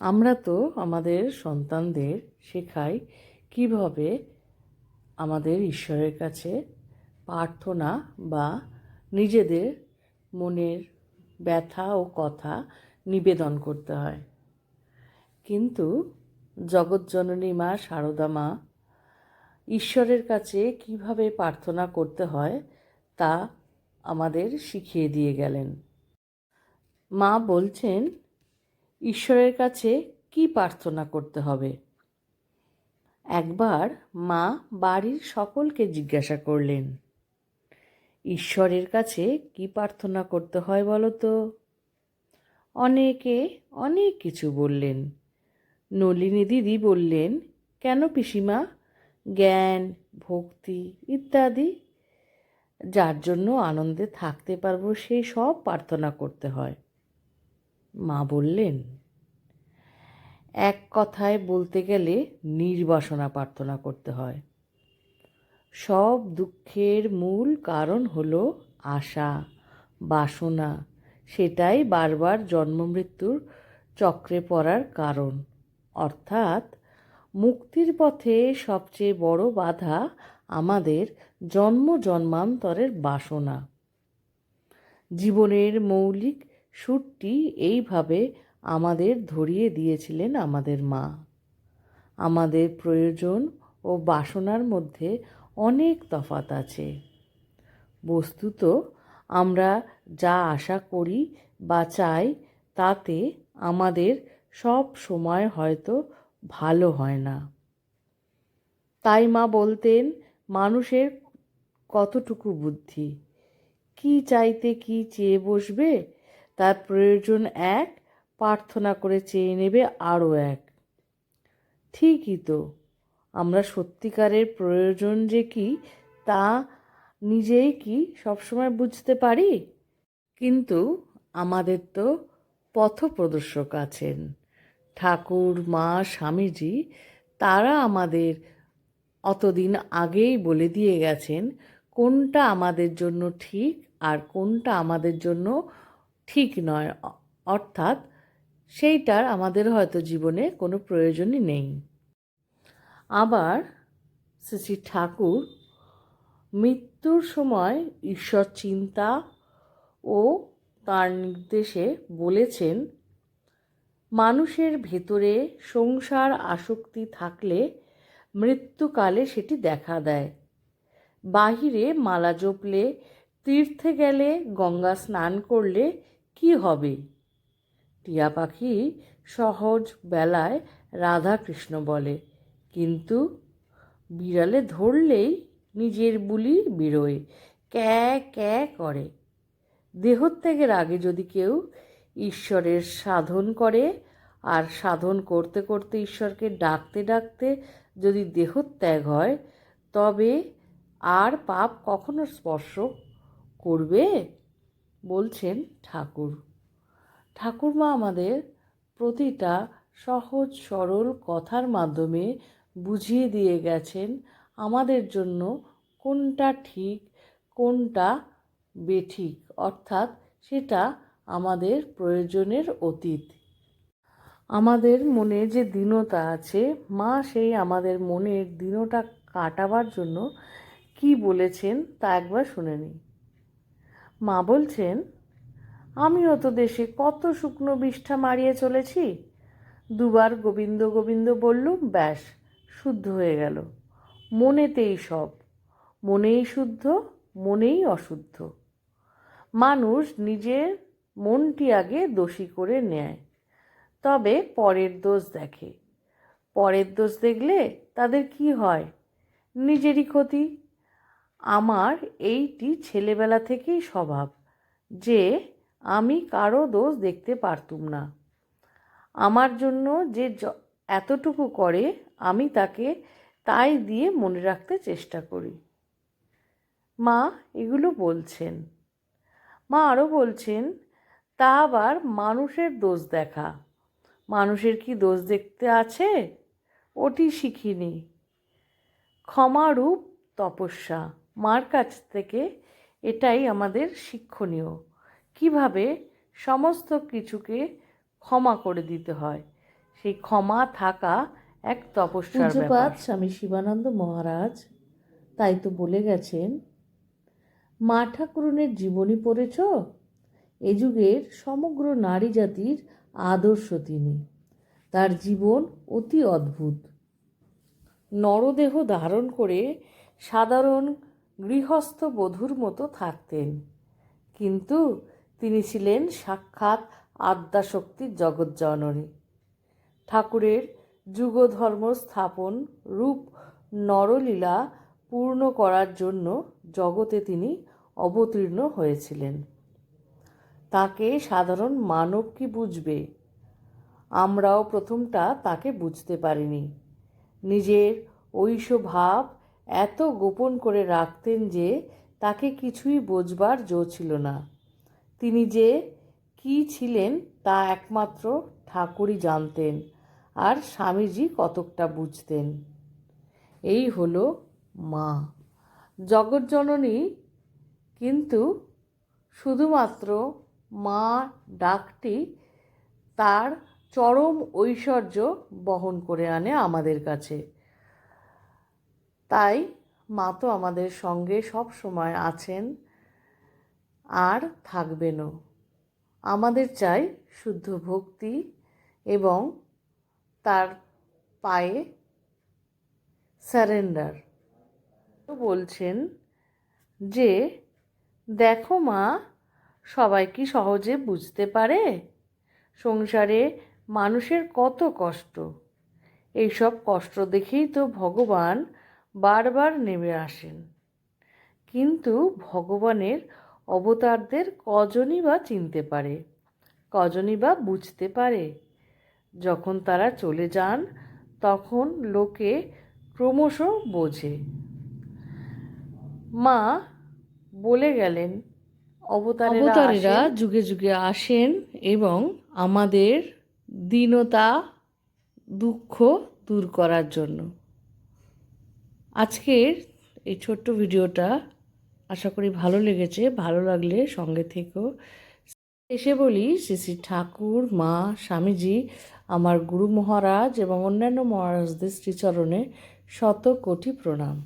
আমরা তো আমাদের সন্তানদের শেখাই কীভাবে আমাদের ঈশ্বরের কাছে প্রার্থনা বা নিজেদের মনের ব্যথা ও কথা নিবেদন করতে হয়। কিন্তু জগৎজননী মা সারদা মা ঈশ্বরের কাছে কীভাবে প্রার্থনা করতে হয় তা আমাদের শিখিয়ে দিয়ে গেলেন। মা বলছেন ঈশ্বরের কাছে কি প্রার্থনা করতে হবে? একবার মা বাড়ির সকলকে জিজ্ঞাসা করলেন, ঈশ্বরের কাছে কি প্রার্থনা করতে হয় বলো তো? অনেকে অনেক কিছু বললেন। নলিনী দিদি বললেন, কেন পিসিমা? জ্ঞান, ভক্তি ইত্যাদি। যার জন্য আনন্দে থাকতে পারব সেই সব প্রার্থনা করতে হয়। মা বললেন, এক কথায় বলতে গেলে নির্বাসনা প্রার্থনা করতে হয়। সব দুঃখের মূল কারণ হলো আশা, বাসনা, সেটাই বারবার জন্মমৃত্যুর চক্রে পড়ার কারণ। অর্থাৎ মুক্তির পথে সবচেয়ে বড় বাধা আমাদের জন্ম জন্মান্তরের বাসনা। জীবনের মৌলিক সুরটি এইভাবে আমাদের ধরিয়ে দিয়েছিলেন আমাদের মা। আমাদের প্রয়োজন ও বাসনার মধ্যে অনেক তফাত আছে। বস্তুত আমরা যা আশা করি বা চাই তাতে আমাদের সব সময় হয়তো ভালো হয় না। তাই মা বলতেন, মানুষের কতটুকু বুদ্ধি? কি চাইতে কি চেয়ে বসবে? তার প্রয়োজন এক, প্রার্থনা করে চেয়ে নেবে আরও এক। ঠিকই তো। আমরা সত্যিকারের প্রয়োজন যে কি, তা নিজেই কি সবসময় বুঝতে পারি? কিন্তু আমাদের তো পথপ্রদর্শক আছেন। ঠাকুর, মা, স্বামীজি, তারা আমাদের অতদিন আগেই বলে দিয়ে গেছেন কোনটা আমাদের জন্য ঠিক আর কোনটা আমাদের জন্য ঠিক নয়। অর্থাৎ সেইটার আমাদের হয়তো জীবনে কোনো প্রয়োজনই নেই। আবার শ্রী ঠাকুর মৃত্যুর সময় ঈশ্বর চিন্তা ও তার নির্দেশে বলেছেন, মানুষের ভেতরে সংসার আসক্তি থাকলে মৃত্যুকালে সেটি দেখা দেয়। বাহিরে মালা জপলে, তীর্থে গেলে গঙ্গা স্নান করলে কি হবে? টিয়া পাখি সহজ বেলায় রাধা কৃষ্ণ বলে। কিন্তু বিড়ালে ধরলেই নিজের বুলি বেরোয়, ক্যা ক্যা করে। দেহত্যাগের আগে যদি কেউ ঈশ্বরের সাধন করে, আর সাধন করতে করতে ঈশ্বরকে ডাকতে ডাকতে যদি দেহত্যাগ হয়, তবে আর পাপ কখনো স্পর্শ করবে? বলছেন ঠাকুর। ঠাকুরমা আমাদের প্রতিটা সহজ, সরল কথার মাধ্যমে বুঝিয়ে দিয়ে গেছেন আমাদের জন্য কোনটা ঠিক, কোনটা বেঠিক, অর্থাৎ সেটা আমাদের প্রয়োজনের অতীত। আমাদের মনে যে দীনতা আছে, মা সেই আমাদের মনের দীনতা কাটাবার জন্য কি বলেছেন তা একবার শুনে নিই। মা বলছেন, আমিও তো দেশে কত শুকনো বিষ্ঠা মারিয়ে চলেছি। দুবার গোবিন্দ গোবিন্দ বললুম, ব্যাস, শুদ্ধ হয়ে গেল। মনেতেই সব, মনেই শুদ্ধ, মনেই অশুদ্ধ। মানুষ নিজের মনটি আগে দোষী করে নেয়, তবে পরের দোষ দেখে। পরের দোষ দেখলে তাদের কি হয়? নিজেরই ক্ষতি আমার এইটি ছেলেবেলা থেকেই স্বভাব যে আমি কারও দোষ দেখতে পারতুম না। আমার জন্য যে এতটুকু করে আমি তাকে তাই দিয়ে মনে রাখতে চেষ্টা করি। মা এগুলো বলছেন। মা আরও বলছেন, তা আবার মানুষের দোষ দেখা। মানুষের কি দোষ দেখতে আছে? ওটি শিখিনি। ক্ষমারূপ তপস্যা। মার কাছ থেকে এটাই আমাদের শিক্ষণীয়। কীভাবে সমস্ত কিছুকে ক্ষমা করে দিতে হয়? সেই ক্ষমা থাকা এক তপস্যার ব্যাপার। স্বামী শিবানন্দ মহারাজ তাই তো বলে গেছেন মা ঠাকুরনের জীবনী পড়েছ? এ যুগের সমগ্র নারী জাতির আদর্শ তিনি। তার জীবন অতি অদ্ভুত। নরদেহ ধারণ করে সাধারণ গৃহস্থ বধূর মতো থাকতেন। কিন্তু তিনি ছিলেন সাক্ষাৎ আদ্যাশক্তির জগজ্জননী ঠাকুরের যুগধর্ম স্থাপন রূপ নরলীলা পূর্ণ করার জন্য জগতে তিনি অবতীর্ণ হয়েছিলেন। তাকে সাধারণ মানব কি বুঝবে? আমরাও প্রথমটা তাকে বুঝতে পারিনি। নিজের ঐশ ভাব এত গোপন করে রাখতেন যে তাকে কিছুই বোঝবার জো ছিল না। তিনি যে কি ছিলেন তা একমাত্র ঠাকুরই জানতেন আর স্বামীজি কতকটা বুঝতেন। এই হলো মা। জগজ্জননী কিন্তু শুধুমাত্র মা ডাকটি তার চরম ঐশ্বর্য বহন করে আনে আমাদের কাছে। তাই মা তো আমাদের সঙ্গে সব সময় আছেন আর থাকবেনও। আমাদের চাই শুদ্ধ ভক্তি এবং তার পায়ে স্যারেন্ডার বলছেন যে, দেখো মা, সবাই কি সহজে বুঝতে পারে? সংসারে মানুষের কত কষ্ট। এইসব কষ্ট দেখেই তো ভগবান বারবার নেমে আসেন। কিন্তু ভগবানের অবতারদের কজনই বা চিনতে পারে কজনই বা বুঝতে পারে। যখন তারা চলে যান তখন লোকে ক্রমশ বোঝে। মা বলে গেলেন অবতারেরা অবতারেরা যুগে যুগে আসেন এবং আমাদের দীনতা দুঃখ দূর করার জন্য। আজকের এই ছোট্ট ভিডিওটা আশা করি ভালো লেগেছে, ভালো লাগলে সঙ্গে থেকেও এসে বলি শ্রী শ্রী ঠাকুর, মা, স্বামীজি, আমার গুরু মহারাজ এবং অন্যান্য মহারাজদের শ্রীচরণে শত কোটি প্রণাম।